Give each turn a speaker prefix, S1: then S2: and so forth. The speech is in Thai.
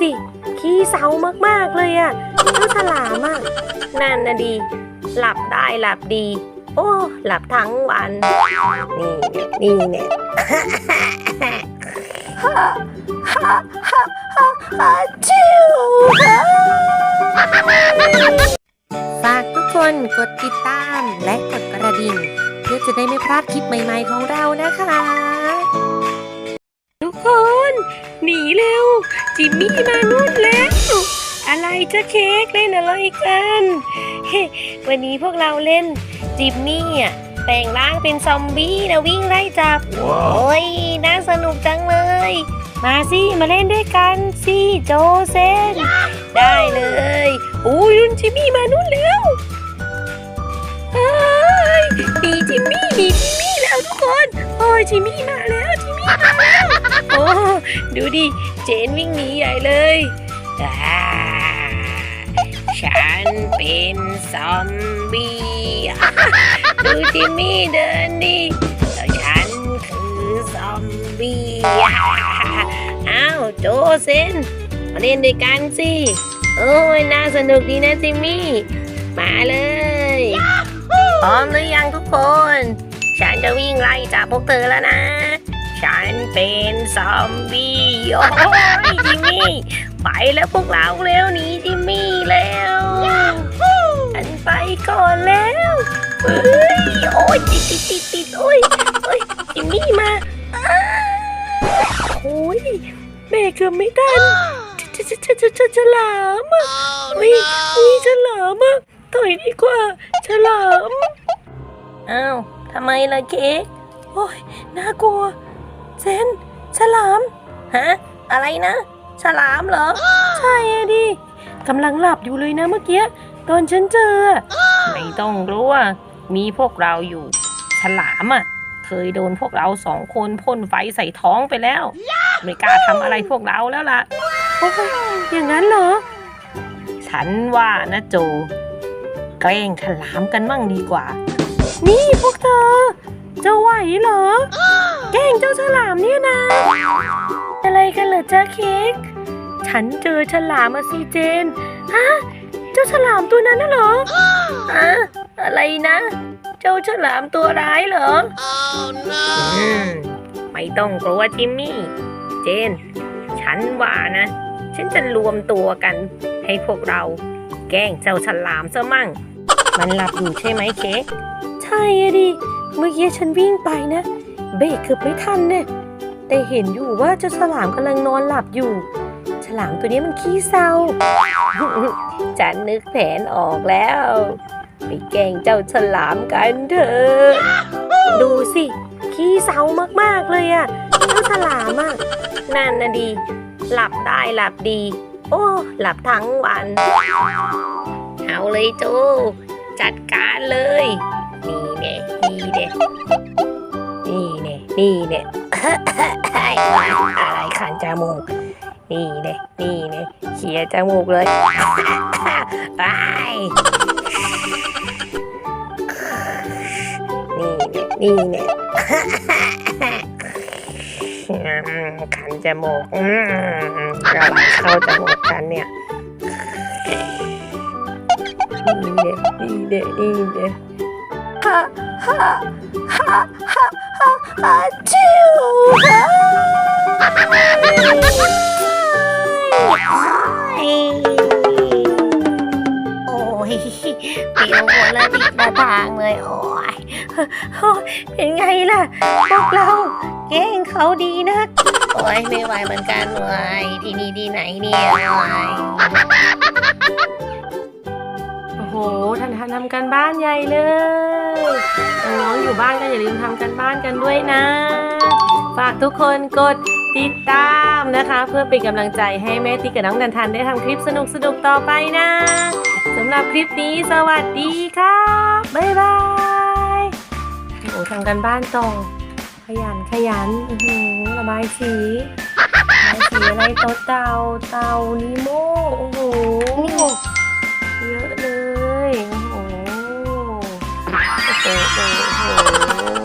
S1: สิ ขี้เศร้ามากๆเลยอะเจ้าฉลามอะนั่นนะดี หลับได้หลับดี โอ้ หลับทั้งวัน นี่นี่เนี่ยจิวฝากทุกคนกดติดตามและกดกระดิ่ง เพื่อจะได้ไม่พลาดคลิปใหม่ ๆ ของเรานะคะ คน หนีเร็ว จิมมี่มานู่นแล้ว อะไรจะเค้กเล่นอะไรกันเฮ้วันนี้พวกเราเล่นจิมมี่อะแปลงร่างเป็นซอมบี้นะวิ่งไล่จับ โอ้ยน่าสนุกจังเลย มาสิ มาเล่นด้วยกันสิโจเซน ได้เลยโอ้ยนุ่นจิมมี่มานู่นแล้วเฮ้ยหนีจิมมี่หนีจิมมี่แล้วทุกคน โอ้ยจิมมี่มาแล้วจิมมี่มาแล้ว ดูดิ เจนวิ่งหนีใหญ่เลยอ่าฉันเป็นซอมบี้ ดูจิมมี่เดินดิแล้วฉันคือซอมบี้อ้าวโจเซนมาเล่นด้วยกันสิ โอ้ยน่าสนุกดีนะจิมมี่ มาเลยพร้อมหรือยังทุกคน ฉันจะวิ่งไล่จับพวกเธอแล้วนะ ฉันเป็นซอมบี้โอ้ยจิมมี่ ไปแล้วพวกเราเร็วหนีจิมมี่แล้วฉันไปก่อนแล้วเฮ้ยโอ้ยติดติดติดติดโอ้ยโอ้ยจิมมี่มาอ้าโอ้ยเบรกเกือบไม่ทันจะจะจะจะจะฉลามอะวิวิฉลามอะถอยดีกว่าฉลามอ้าวทำไมล่ะเค้กโอ้ยน่ากลัว เซนฉลาม ฮะ อะไรนะ ฉลามเหรอ ใช่อะดิกำลังหลับอยู่เลยนะเมื่อกี้ตอนฉันเจออะไม่ต้องกลัวมีพวกเราอยู่ ฉลามอะ เคยโดนพวกเราสองคนพ่นไฟใส่ท้องไปแล้ว ไม่กล้าทำอะไรพวกเราแล้วล่ะโอ้ยอย่างนั้นเหรอ ฉันว่านะโจ แกล้งฉลามกันมั่งดีกว่า นี่พวกเธอ จะไหวเหรอ แกล้งเจ้า ฉลามเนี่ยนะ อะไรกันเหรอจ้าเค้กฉันเจอฉลามมาซีเจนฮะเจ้าฉลามตัวนั้นน่ะเหรอฮะอะไรนะ เจ้าฉลามตัวร้ายเหรออืมไม่ต้องกลัวจิมมี่ เจน ฉันว่านะ ฉันจะรวมตัวกัน ให้พวกเราแกล้งเจ้าฉลามซะมั่ง มันหลับอยู่ใช่ไหมเค้กใช่อะดิ เมื่อกี้ฉันวิ่งไปนะ เบรกเกือบไม่ทันเนี่ยแต่เห็นอยู่ว่าเจ้าฉลามกำลังนอนหลับอยู่ ฉลามตัวนี้มันขี้เศร้า ฉันนึกแผนออกแล้ว ไปแกล้งเจ้าฉลามกันเถอะดูสิ ขี้เศร้ามากๆเลยอะเจ้าฉลามอะนั่นนะดี หลับได้หลับดี โอ้ หลับทั้งวัน เอาเลยโจจัดการเลย นี่เน่นี่เน่นี่เนี่เนี่ยอะไรขันจมูก นี่เนี่ยนี่เนี่ยเขียจมูกเลยไปนี่เนี่ยนี่เน่อืมขันจมูกอืมอะไรเข้าจมูกกันเนี่ยนี่เด็ดนี่เด็ดนี่เด็ด ฮ่าฮ่าฮ่าฮ่าฮ่าฮ่าจิวฮ่าโอ้ยปิวหมดเลยติดหน้าทางเลยโอ้ยเป็นไงล่ะ พวกเราแกล้งเขาดีนักโอ้ยไม่ไหวเหมือนกันเลยที่นี่ที่ไหนเนี่ยโอ้ยโอ้โหทันทันทำกันบ้านใหญ่เลย น้องๆอยู่บ้านก็อย่าลืมทำกันบ้านกันด้วยนะ ฝากทุกคนกดติดตามนะคะ เพื่อเป็นกำลังใจให้แม่ติ๊กกับน้องนันทันได้ทำคลิปสนุกๆต่อไปนะสำหรับคลิปนี้สวัสดีค่ะบ๊ายบายโอ้ทำกันบ้านต่อขยันขยันอือหือระบายสีระบายสีอะไรโต๊ะเตาเตานิโมโอ้โห 嗯嗯嗯。